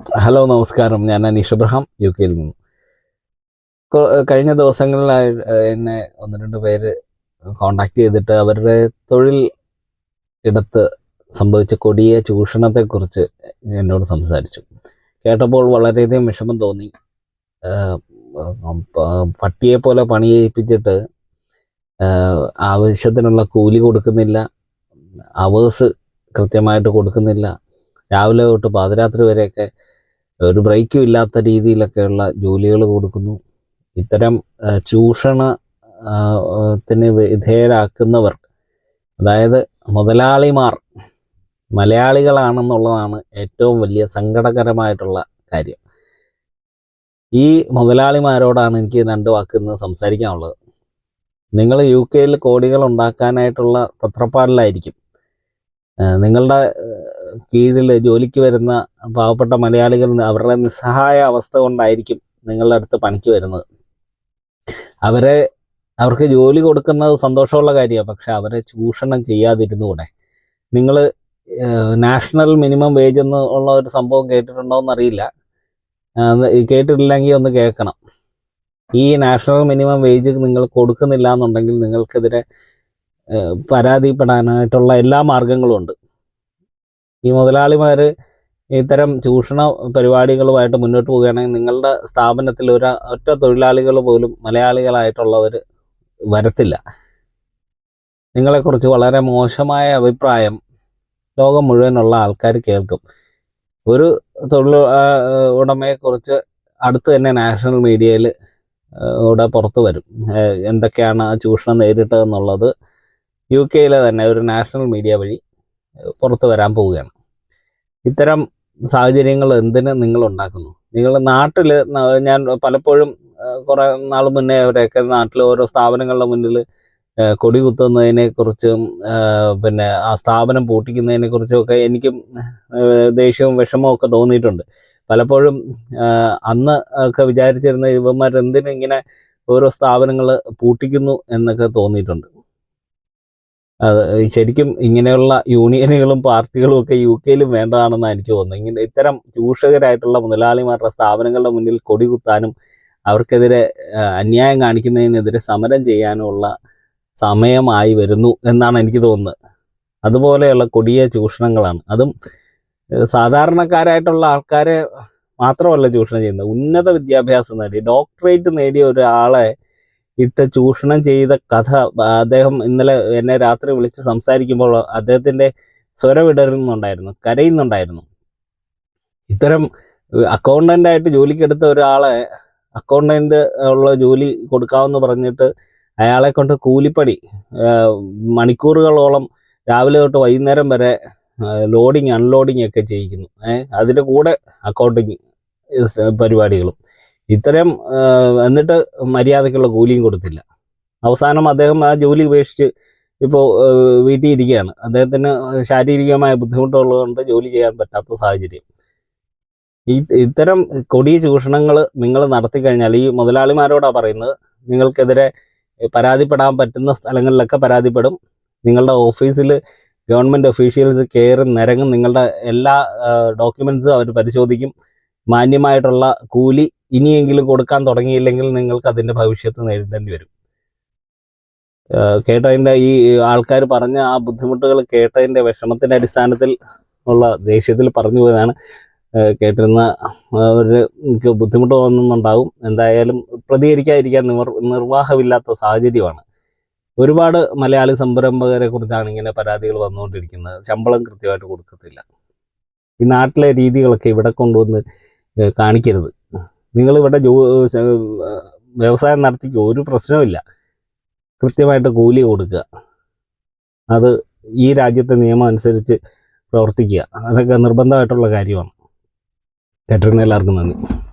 Hello നമസ്കാരം. ഞാൻ Aneesh Abraham U കെയിൽ നിന്ന് കഴിഞ്ഞ ദിവസങ്ങളിലായി എന്നെ ഒന്ന് രണ്ട് പേര് കോണ്ടാക്ട് ചെയ്തിട്ട് അവരുടെ തൊഴിൽ ഇടത്ത് സംഭവിച്ച കൊടിയ ചൂഷണത്തെക്കുറിച്ച് എന്നോട് സംസാരിച്ചു. കേട്ടപ്പോൾ വളരെയധികം വിഷമം തോന്നി. പട്ടിയെ പോലെ പണി ചെയ്യിപ്പിച്ചിട്ട് ആവശ്യത്തിനുള്ള കൂലി കൊടുക്കുന്നില്ല അവേഴ്സ് കൃത്യമായിട്ട് കൊടുക്കുന്നില്ല. രാവിലെ തൊട്ട് പാതിരാത്രി വരെയൊക്കെ ഒരു ബ്രേക്കും ഇല്ലാത്ത രീതിയിലൊക്കെയുള്ള ജോലികൾ കൊടുക്കുന്നു. ഇത്തരം ആ, ചൂഷണ ആ, ആ, ത്തിന് വിധേയരാക്കുന്നവർ അതായത് മുതലാളിമാർ മലയാളികളാണെന്നുള്ളതാണ് ഏറ്റവും വലിയ സങ്കടകരമായിട്ടുള്ള കാര്യം. ഈ മുതലാളിമാരോടാണ് എനിക്ക് രണ്ട് വാക്ക് ഇന്ന് സംസാരിക്കാനുള്ളത്. നിങ്ങൾ യു കെയിൽ കോടികൾ ഉണ്ടാക്കാനായിട്ടുള്ള തത്രപ്പാടിലായിരിക്കും ആ, നിങ്ങളുടെ കീഴിൽ ജോലിക്ക് വരുന്ന പാവപ്പെട്ട മലയാളികൾ അവരുടെ നിസ്സഹായ അവസ്ഥ കൊണ്ടായിരിക്കും നിങ്ങളുടെ അടുത്ത് പണിക്ക് വരുന്നത്. അവരെ അവർക്ക് ജോലി കൊടുക്കുന്നത് സന്തോഷമുള്ള കാര്യമാണ് പക്ഷെ അവരെ ചൂഷണം ചെയ്യാതിരുന്നുകൂടെ? നിങ്ങൾ നാഷണൽ മിനിമം വേജ് എന്ന് ഉള്ള ഒരു സംഭവം കേട്ടിട്ടുണ്ടോ എന്നറിയില്ല. കേട്ടിട്ടില്ലെങ്കിൽ ഒന്ന് കേൾക്കണം. ഈ നാഷണൽ മിനിമം വേജ് നിങ്ങൾ കൊടുക്കുന്നില്ല എന്നുണ്ടെങ്കിൽ നിങ്ങൾക്കെതിരെ പരാതിപ്പെടാനായിട്ടുള്ള എല്ലാ മാർഗങ്ങളും ഉണ്ട്. ഈ മുതലാളിമാർ ഇത്തരം ചൂഷണ പരിപാടികളുമായിട്ട് മുന്നോട്ട് പോവുകയാണെങ്കിൽ നിങ്ങളുടെ സ്ഥാപനത്തിൽ ഒരു ഒറ്റ തൊഴിലാളികൾ പോലും മലയാളികളായിട്ടുള്ളവർ വരത്തില്ല. നിങ്ങളെക്കുറിച്ച് വളരെ മോശമായ അഭിപ്രായം ലോകം മുഴുവനുള്ള ആൾക്കാർ കേൾക്കും. ഒരു തൊഴിൽ ഉടമയെക്കുറിച്ച് അടുത്ത് തന്നെ നാഷണൽ മീഡിയയിൽ ഇവിടെ പുറത്തു വരും. എന്തൊക്കെയാണ് ആ ചൂഷണം നേരിട്ടതെന്നുള്ളത് യു കെയിലെ തന്നെ ഒരു നാഷണൽ മീഡിയ വഴി പുറത്തു വരാൻ പോവുകയാണ്. ഇത്തരം സാഹചര്യങ്ങൾ എന്തിന് നിങ്ങൾ ഉണ്ടാക്കുന്നു? നിങ്ങൾ നാട്ടിൽ ഞാൻ പലപ്പോഴും കുറേ നാൾ മുന്നേ അവരൊക്കെ നാട്ടിൽ ഓരോ സ്ഥാപനങ്ങളുടെ മുന്നിൽ കൊടി കുത്തുന്നതിനെ കുറിച്ചും പിന്നെ ആ സ്ഥാപനം പൂട്ടിക്കുന്നതിനെ കുറിച്ചും ഒക്കെ എനിക്കും ദേഷ്യവും വിഷമവും ഒക്കെ തോന്നിയിട്ടുണ്ട്. പലപ്പോഴും അന്ന് ഒക്കെ വിചാരിച്ചിരുന്ന യുവന്മാർ എന്തിനും ഇങ്ങനെ ഓരോ സ്ഥാപനങ്ങൾ പൂട്ടിക്കുന്നു എന്നൊക്കെ തോന്നിയിട്ടുണ്ട്. ശരിക്കും ഇങ്ങനെയുള്ള യൂണിയനുകളും പാർട്ടികളും ഒക്കെ യു കെയിലും വേണ്ടതാണെന്നാണ് എനിക്ക് തോന്നുന്നത്. ഇങ്ങനെ ഇത്തരം ചൂഷകരായിട്ടുള്ള മുതലാളിമാരുടെ സ്ഥാപനങ്ങളുടെ മുന്നിൽ കൊടി കുത്താനും അവർക്കെതിരെ അന്യായം കാണിക്കുന്നതിനെതിരെ സമരം ചെയ്യാനുമുള്ള സമയമായി വരുന്നു എന്നാണ് എനിക്ക് തോന്നുന്നത്. അതുപോലെയുള്ള കൊടിയ ചൂഷണങ്ങളാണ്. അതും സാധാരണക്കാരായിട്ടുള്ള ആൾക്കാരെ മാത്രമല്ല ചൂഷണം ചെയ്യുന്നത്. ഉന്നത വിദ്യാഭ്യാസം നേടി ഡോക്ടറേറ്റ് നേടിയ ഒരാളെ ഇട്ട് ചൂഷണം ചെയ്ത കഥ അദ്ദേഹം ഇന്നലെ എന്നെ രാത്രി വിളിച്ച് സംസാരിക്കുമ്പോൾ അദ്ദേഹത്തിന്റെ സ്വരവിടരുന്നുണ്ടായിരുന്നു കരയുന്നുണ്ടായിരുന്നു ഇത്തരം അക്കൗണ്ടന്റ് ആയിട്ട് ജോലിക്കെടുത്ത ഒരാളെ അക്കൗണ്ടന്റ് ഉള്ള ജോലി കൊടുക്കാമെന്ന് പറഞ്ഞിട്ട് അയാളെ കൊണ്ട് കൂലിപ്പണി മണിക്കൂറുകളോളം രാവിലെ തൊട്ട് വൈകുന്നേരം വരെ ലോഡിങ് അൺലോഡിങ് ഒക്കെ ചെയ്യിക്കുന്നു. അതിന്റെ കൂടെ അക്കൗണ്ടിങ് പരിപാടികളും. ഇത്തരം എന്നിട്ട് മര്യാദക്കുള്ള കൂലിയും കൊടുത്തില്ല. അവസാനം അദ്ദേഹം ആ ജോലി ഉപേക്ഷിച്ച് ഇപ്പോൾ വീട്ടിൽ ഇരിക്കുകയാണ്. അദ്ദേഹത്തിന് ശാരീരികമായ ബുദ്ധിമുട്ടുള്ളതുകൊണ്ട് ജോലി ചെയ്യാൻ പറ്റാത്ത സാഹചര്യം. ഈ ഇത്തരം കൊടിയ ചൂഷണങ്ങൾ നിങ്ങൾ നടത്തി കഴിഞ്ഞാൽ ഈ മുതലാളിമാരോടാണ് പറയുന്നത് നിങ്ങൾക്കെതിരെ പരാതിപ്പെടാൻ പറ്റുന്ന സ്ഥലങ്ങളിലൊക്കെ പരാതിപ്പെടും. നിങ്ങളുടെ ഓഫീസിൽ ഗവൺമെന്റ് ഒഫീഷ്യൽസ് കയറി നിരങ്ങും നിങ്ങളുടെ എല്ലാ ഡോക്യുമെൻസും അവർ പരിശോധിക്കും. മാന്യമായിട്ടുള്ള കൂലി ഇനിയെങ്കിലും കൊടുക്കാൻ തുടങ്ങിയില്ലെങ്കിൽ നിങ്ങൾക്ക് അതിന്റെ ഭവിഷ്യത്ത് നേരിടേണ്ടി വരും. കേട്ടതിന്റെ ഈ ആൾക്കാർ പറഞ്ഞ ആ ബുദ്ധിമുട്ടുകൾ കേട്ടതിന്റെ വിഷമത്തിന്റെ അടിസ്ഥാനത്തിൽ ഉള്ള ദേഷ്യത്തിൽ പറഞ്ഞു പോയതാണ്. കേട്ടിരുന്ന എനിക്ക് ബുദ്ധിമുട്ട് തോന്നുന്നുണ്ടാവും. എന്തായാലും പ്രതികരിക്കാതിരിക്കാൻ നിർ നിർവാഹമില്ലാത്ത സാഹചര്യമാണ്. ഒരുപാട് മലയാളി സംരംഭകരെ കുറിച്ചാണ് ഇങ്ങനെ പരാതികൾ വന്നുകൊണ്ടിരിക്കുന്നത്. ശമ്പളം കൃത്യമായിട്ട് കൊടുക്കത്തില്ല. ഈ നാട്ടിലെ രീതികളൊക്കെ ഇവിടെ കൊണ്ടുവന്ന് ഏഹ് കാണിക്കരുത് നിങ്ങളിവിടെ ജോ വ്യവസായം നടത്തിക്ക് ഒരു പ്രശ്നവുമില്ല. കൃത്യമായിട്ട് കൂലി കൊടുക്കുക. അത് ഈ രാജ്യത്തെ നിയമം അനുസരിച്ച് പ്രവർത്തിക്കുക. അതൊക്കെ നിർബന്ധമായിട്ടുള്ള കാര്യമാണ്. കേട്ടിരുന്ന എല്ലാവർക്കും നന്ദി.